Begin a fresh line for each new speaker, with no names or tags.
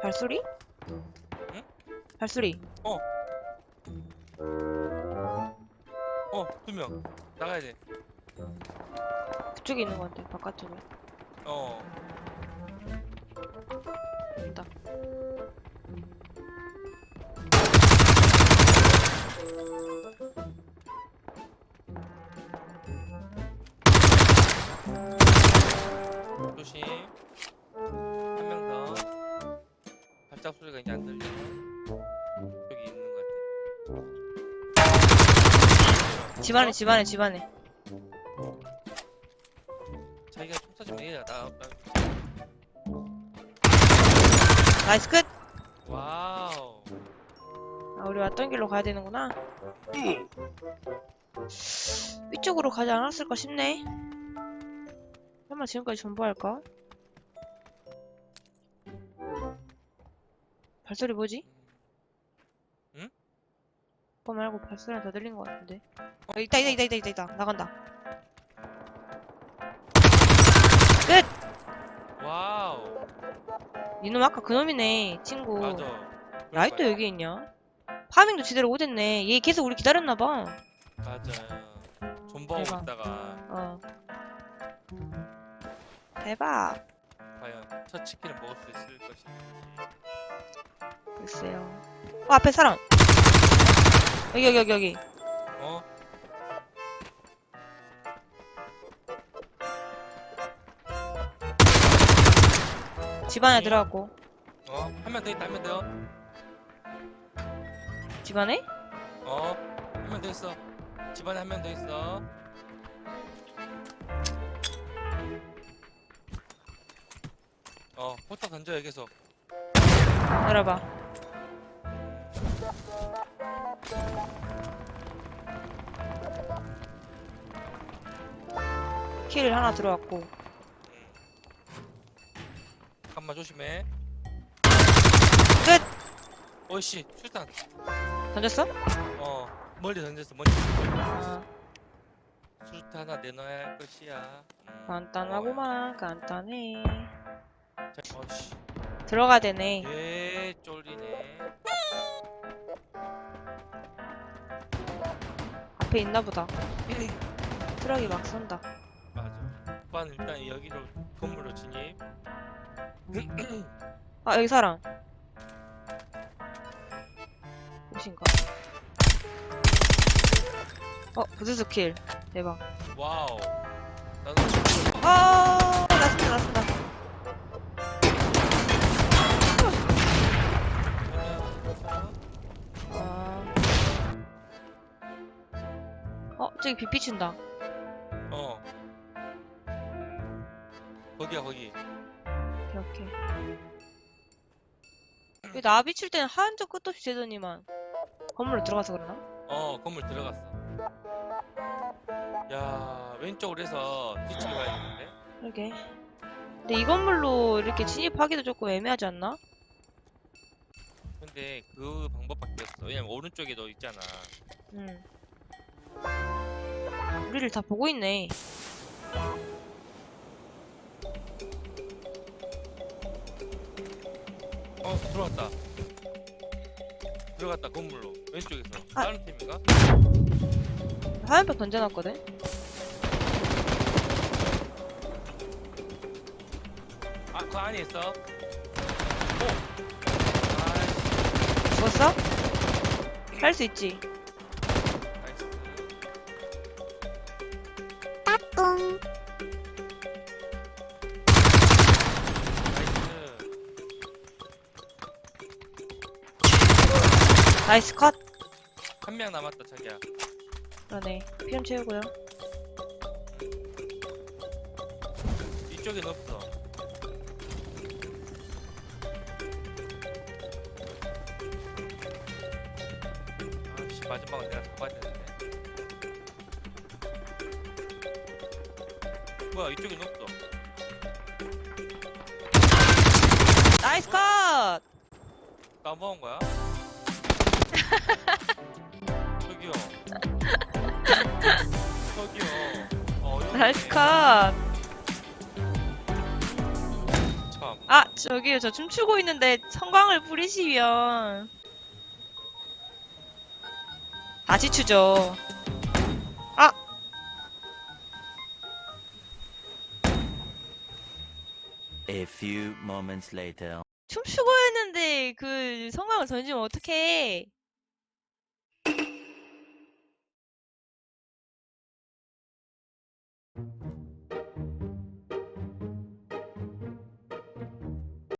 발소리?
응?
발소리.
어, 두 명. 나가야 돼.
그쪽에 있는 것 같아. 바깥쪽에.
어.
있다.
발작 소리가 이제 안 들려. 여기 있는 것 같아.
집안에 집안에 집안에.
자기가 총 쏴주면 얘야. 나, 나.
나이스 끝.
와우.
아 우리 왔던 길로 가야 되는구나. 위쪽으로 가지 않았을까 싶네. 설마 지금까지 전부할까? 발소리 뭐지?
응?
그거 말고 발소리가 더 들린 것 같은데. 어, 있다 있다 있다 있다 있다 있다 나간다.
와우.
이놈 아까 그놈이네 친구.
맞아.
라이트. 여기 있냐? 파밍도 제대로 못했네. 얘 계속 우리 기다렸나봐.
맞아요. 존버하고
대박.
있다가
어. 대박.
첫 치킨을 먹을 수 있을 것인지.
글쎄요. 어, 앞에 사람. 여기, 여기, 여기, 여기.
어?
집 안에 들어갔고.
어? 한 명 더 있다. 한 명 더.
집 안에?
어? 한 명 더 있어. 집안에 한 명 더 있어. 어, 포탑 던져 여기서.
열어봐. 킬 하나 들어왔고.
음. 잠깐만 조심해.
끝!
어이씨, 출탄.
던졌어?
어, 멀리 던졌어. 멀리.
아,
출탄 하나 내놔야 할 것이야. 음.
간단하구만. 간단해.
자, 어이씨.
들어가야 되네.
예, 쫄리네.
앞에 있나 보다. 트럭이 막 쏜다.
맞아. 오빠는 일단 여기로 건물로 진입.
아, 여기 사람. 옷인가? 어, 부스스 킬. 대박.
와우.
저기 비 비춘다.
어. 거기야 거기.
오케이, 오케이. 왜 나 비출 때는 하얀 적 끝도 없이 되더니만. 건물로 들어가서 그러나?
어 건물 들어갔어. 야 왼쪽으로 해서 뒤치기 봐야겠는데.
그러게. 근데 이 건물로 이렇게 진입하기도 조금 애매하지 않나?
근데 그 방법밖에 없어. 왜냐면 오른쪽에 너 있잖아.
응. 우리를 다 보고 있네.
어 들어왔다. 들어갔다 건물로 왼쪽에서.
아.
다른 팀인가?
화염병 던져놨거든?
아그 안에 있어. 오. 아이씨.
죽었어? 할 수 있지.
나이스. 나이스
컷!
한 명 남았다 자기야.
그러네. 피좀 채우고요.
이쪽엔 없어. 아씨 마지막은 내가 잡아야 되는데. 뭐야 이쪽엔 없어.
나이스 컷!
나 먹은 거야? 저기요. 저기요. 어,
나이스. 컷!
참.
아, 저기요, 저 춤추고 있는데 성광을 뿌리시면 다시 추죠.
A few moments later.
춤추고 했는데 그 성광을 던지면 어떡해.